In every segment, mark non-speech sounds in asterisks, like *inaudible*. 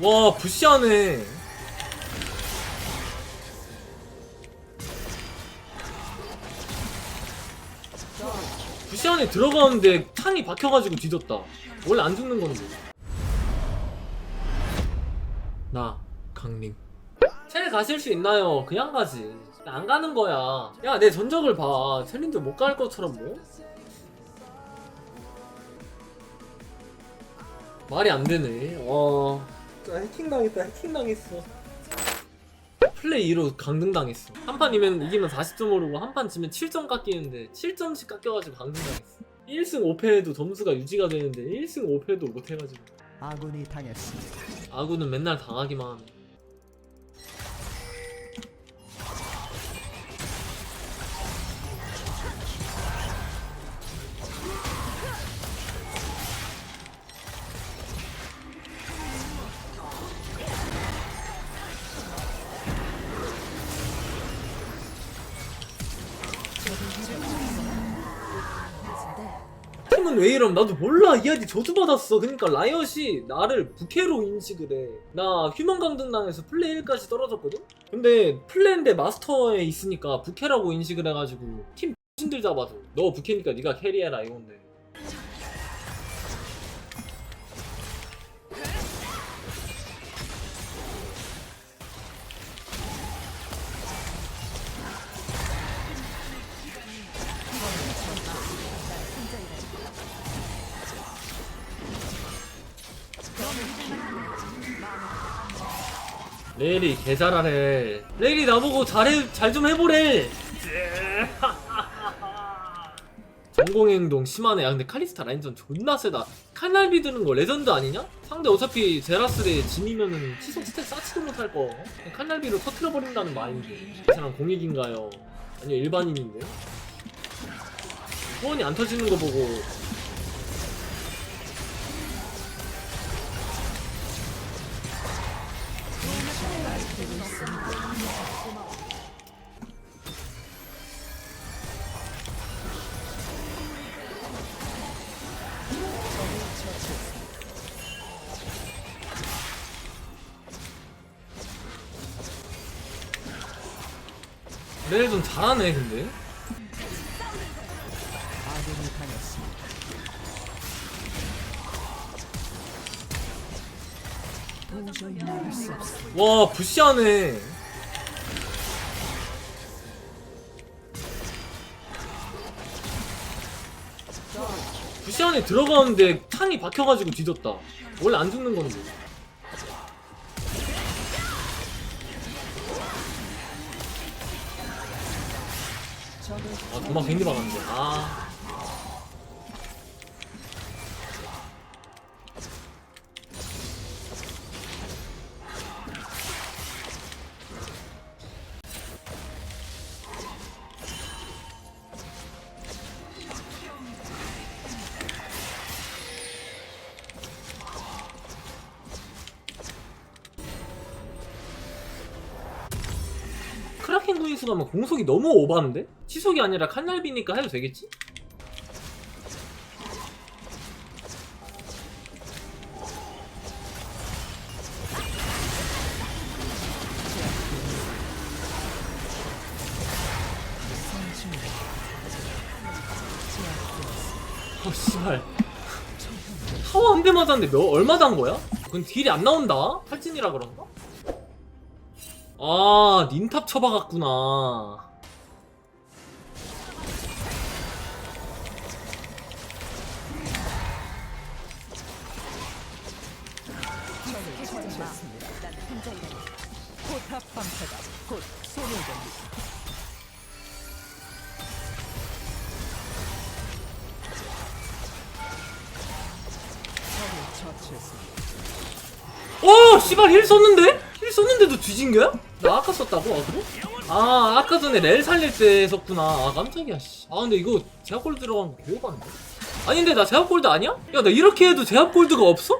와 부시하네. 부시 안에 들어가는데 탄이 박혀가지고 뒤졌다. 원래 안 죽는 건데. 나 강림. 첼 가실 수 있나요? 그냥 가지 안 가는 거야. 야 내 전적을 봐. 챌린저 못갈 것처럼 뭐? 말이 안 되네. 어. 자, 해킹 당했다 해킹 당했어. 플레이 2로 강등 당했어. 한 판이면 이기면 40점 오르고 한 판 지면 7점 깎이는데 7점씩 깎여가지고 강등 당했어. 1승 5패에도 점수가 유지가 되는데 1승 5패도 못 해가지고. 아군이 당했습니다. 아구는 맨날 당하기만 하네 팀은 왜 이럼 나도 몰라. 이 아이디 저주받았어. 그러니까 라이엇이 나를 부캐로 인식을 해나 휴먼 강등당해서 플레이 1까지 떨어졌거든? 근데 플랜데 마스터에 있으니까 부캐라고 인식을 해가지고 팀 *laughs* 신들 잡아줘. 너 부캐니까 네가 캐리해라 이건데 레일이 개 잘하네. 레일이 나보고 잘해 잘 좀 해보래. 전공행동 심하네. 야 근데 칼리스타 라인전 존나 세다. 칼날비 드는 거 레전드 아니냐? 상대 어차피 제라스레 진이면은 치속 스택 쌓지도 못할 거. 칼날비로 터트려 버린다는 마인드 이 사람 공익인가요? 아니요 일반인인데? 후원이 안 터지는 거 보고 레일 좀 잘하네 근데 와 부시하네. 부시 안에 들어가는데 탄이 박혀가지고 뒤졌다. 원래 안 죽는 건데 아 도망 괜히 박았네 아 크라켄 구인수 가면 공속이 너무 오버한데? 치속이 아니라 칼날비니까 해도 되겠지? 아 씨발 타워 한 대 맞았는데 몇, 얼마 단 거야? 그건 딜이 안 나온다? 탈진이라 그런가? 아 닌탑 쳐박았구나. 오 씨발 힐 썼는데? 힐 썼는데도 뒤진 거야? 나 아까 썼다고 아그로? 아 아까 전에 렐 살릴 때 썼구나 아 깜짝이야 씨. 아 근데 이거 제압골드 들어간 거 개오반데? 아닌데 나 제압골드 아니야? 야 나 이렇게 해도 제압골드가 없어?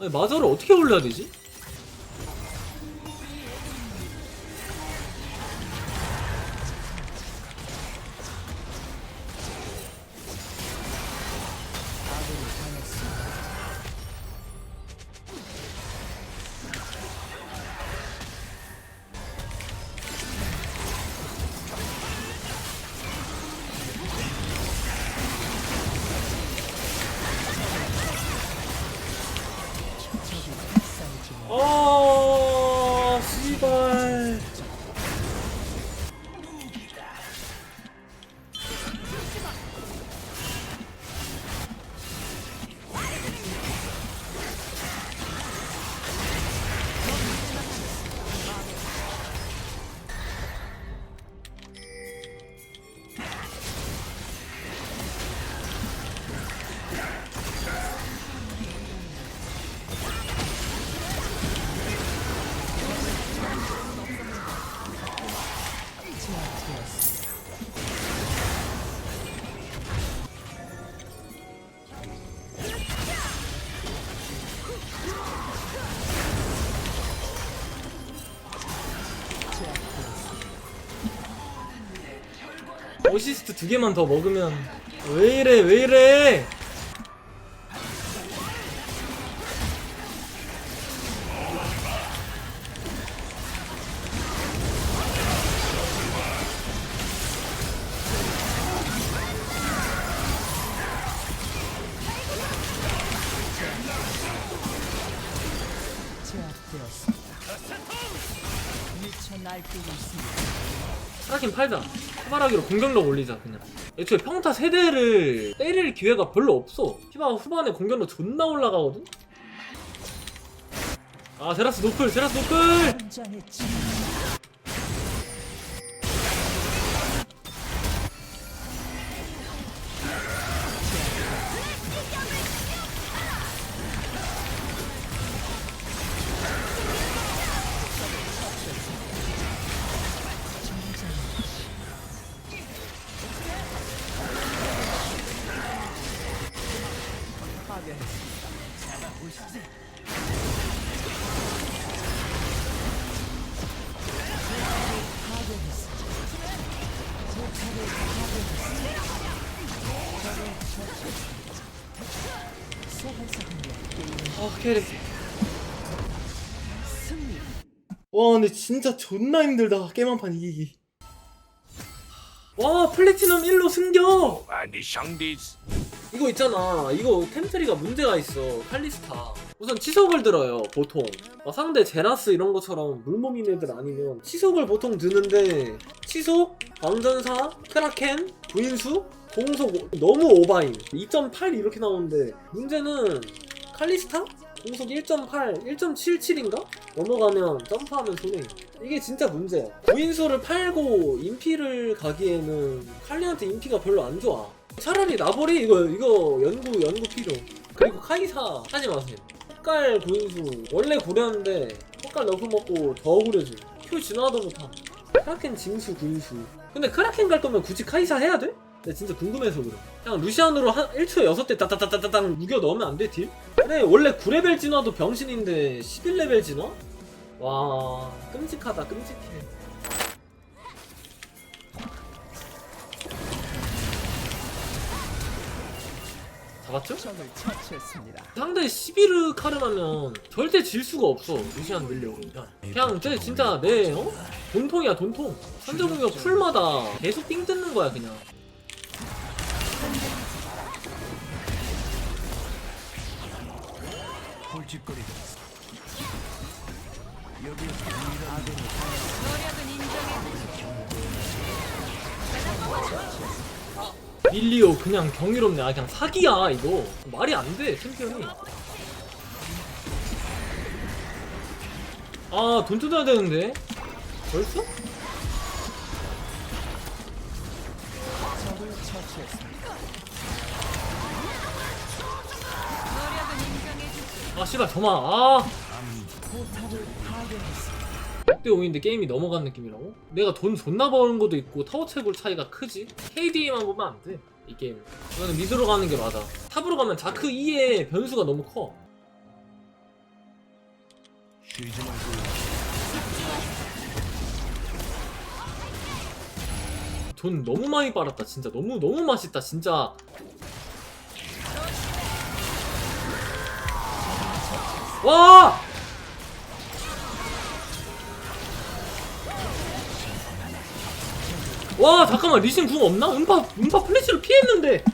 아니 마저를 어떻게 올려야 되지? 어시스트 두 개만 더 먹으면 왜 이래 왜 이래 제압되었습니다. 미쳐 날뛰고 있습니다. 하긴 팔자. 후바라기로 공격력 올리자 그냥. 애초에 평타 세대를 때릴 기회가 별로 없어. 피바가 후반에 공격력 존나 올라가거든? 아 제라스 노플 제라스 노플 캐리. 와 근데 진짜 존나 힘들다. 게임 한 판 이기기. 와 플래티넘 1로 승격. 이거 있잖아. 이거 템트리가 문제가 있어. 칼리스타. 우선 치속을 들어요 보통. 어, 상대 제라스 이런 것처럼 물몸인 애들 아니면 치속을 보통 드는데 치속, 왕전사, 크라켄, 부인수, 공속 오- 너무 오바임. 2.8 이렇게 나오는데 문제는 칼리스타? 공속 1.8, 1.77인가? 넘어가면 점프하면 손해 이게 진짜 문제야. 부인수를 팔고 인피를 가기에는 칼리한테 인피가 별로 안 좋아. 차라리 나버리? 이거 이거 연구 연구 필요. 그리고 카이사 하지 마세요. 헛갈 구인수 원래 고렸는데 헛갈 너프 먹고 더 고려줘 큐 진화도 못함 크라켄 징수 구인수. 근데 크라켄 갈 거면 굳이 카이사 해야 돼? 나 진짜 궁금해서 그래. 그냥 루시안으로 한 1초에 6대 따따따따따땅 무겨 넣으면 안 돼 딜? 그래 원래 9레벨 진화도 병신인데 11레벨 진화? 와 끔찍하다 끔찍해 잡았죠? 상대 11르 카르마면 절대 질 수가 없어 루시안 밀려고 그냥 쟤 진짜 내 어? 돈통이야 돈통 선제 공격 풀마다 계속 삥 뜯는 거야 그냥 밀리오 그냥 경이롭네. 아 그냥 사기야 이거. 말이 안 돼 챔피언이. 아돈 뜯어야 되는데. 벌써? 아 씨발 저만. 아 6대 5인데 게임이 넘어간 느낌이라고? 내가 돈 존나 버는 것도 있고 타워 채굴 차이가 크지? KD만 보면 안 돼. 이 게임. 이거는 미드로 가는 게 맞아. 탑으로 가면 자크 2의 변수가 너무 커. 쉬지 말고 돈 너무 많이 빨았다 진짜 너무 너무 맛있다 진짜 와! 와 잠깐만 리신 궁 없나? 음파 음파 플래시로 피했는데.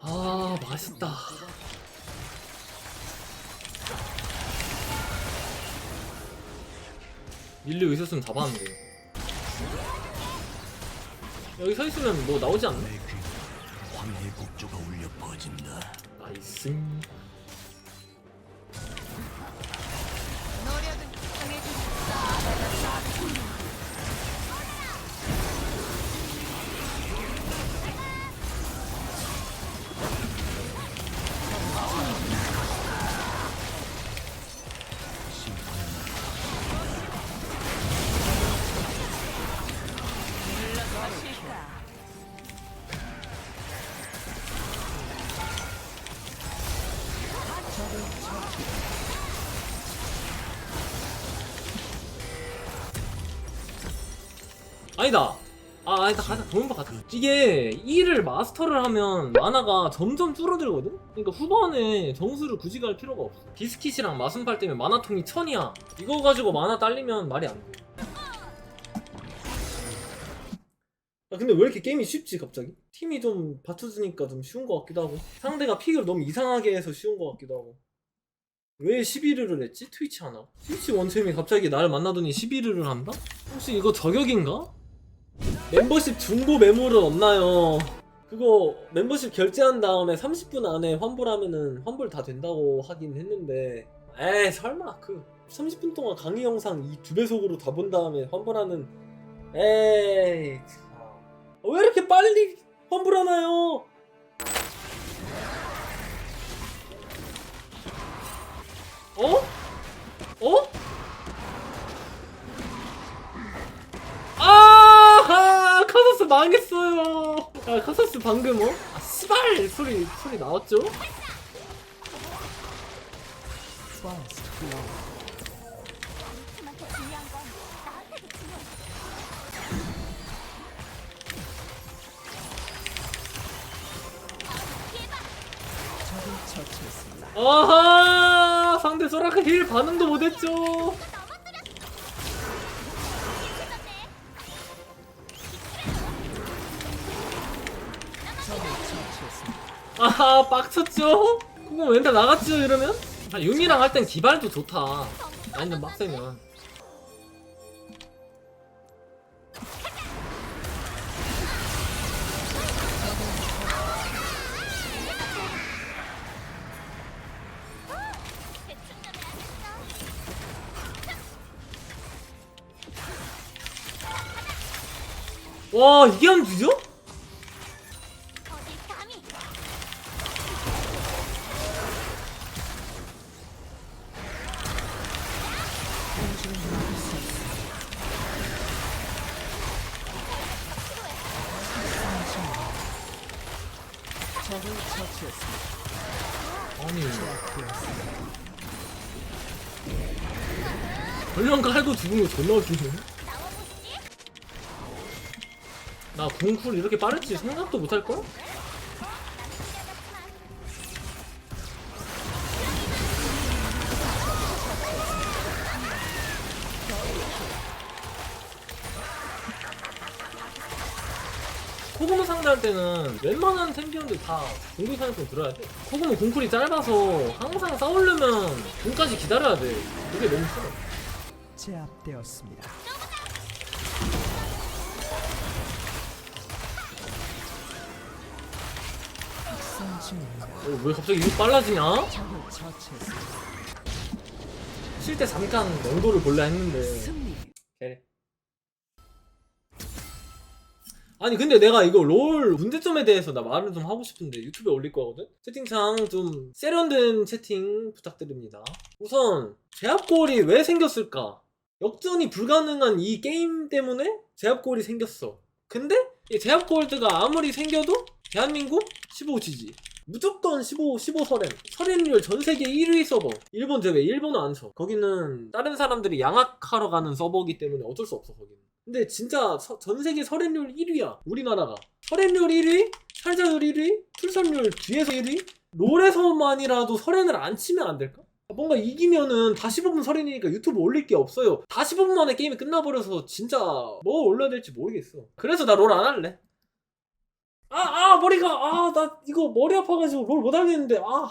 아 맛있다 밀리고 있었으면 잡았는데 여기 서 있으면 뭐 나오지 않나? 퍼진 아니다 아 아니다 가자 도움바 가자 이게 1을 마스터를 하면 마나가 점점 줄어들거든? 그러니까 후반에 정수를 굳이 갈 필요가 없어 비스킷이랑 마순팔 때문에 마나통이 천이야 이거 가지고 마나 딸리면 말이 안 돼 아 근데 왜 이렇게 게임이 쉽지 갑자기? 팀이 좀 받쳐주니까 좀 쉬운 것 같기도 하고 상대가 픽을 너무 이상하게 해서 쉬운 것 같기도 하고 왜 11위를 했지? 트위치 하나 트위치 원챔이 갑자기 나를 만나더니 11위를 한다? 혹시 이거 저격인가? 멤버십 중고 매물은 없나요? 그거 멤버십 결제한 다음에 30분 안에 환불하면은 환불 다 된다고 하긴 했는데 에이 설마 그 30분 동안 강의 영상 이 두 배속으로 다 본 다음에 환불하는 에이 참. 왜 이렇게 빨리 환불하나요? 어? 어? 아, 카서스 망했어요. 야, 카서스 방금 어? 아, 씨발 소리 소리 나왔죠? 아하, 상대 소라카 힐 반응도 못했죠. 아하, 빡쳤죠? 그거 왠다 나갔죠 이러면? 아, 윤이랑 할 땐 기발도 좋다. 완전 빡세면. 와, 이게 안 주죠? 아니. 전령 깔고 거 존나 웃기네. 나 궁쿨 이렇게 빠를지 생각도 못할걸? 코고모 상대할 때는 웬만한 챔피언들 다 공격 사냥꾼 들어야 돼. 코고모 궁쿨이 짧아서 항상 싸우려면 궁까지 기다려야 돼. 그게 너무 싫어. 제압되었습니다. 학살 중입니다. 어, 왜 갑자기 이렇게 빨라지냐? 적을 처치했습니다. 쉴 때 잠깐 영도를 볼라 했는데 승리. 그 아니 근데 내가 이거 롤 문제점에 대해서 나 말을 좀 하고 싶은데 유튜브에 올릴 거거든? 채팅창 좀 세련된 채팅 부탁드립니다 우선 제압골이 왜 생겼을까? 역전이 불가능한 이 게임 때문에 제압골이 생겼어. 근데 이 제압골드가 아무리 생겨도 대한민국 15지지. 무조건 15, 15 서렌. 서렌률 전 세계 1위 서버. 일본 제외, 일본은 안 쳐. 거기는 다른 사람들이 양악하러 가는 서버기 때문에 어쩔 수 없어, 거기는. 근데 진짜 서- 전 세계 서렌률 1위야, 우리나라가. 서렌률 1위, 살자율 1위, 출산율 뒤에서 1위? 롤에서만이라도 서렌을 안 치면 안 될까? 뭔가 이기면은 다 15분 서렌이니까 유튜브 올릴 게 없어요. 다 15분 만에 게임이 끝나버려서 진짜 뭐 올려야 될지 모르겠어. 그래서 나 롤 안 할래. 아, 아, 머리가, 아, 나 이거 머리 아파가지고 롤 못 하겠는데, 아.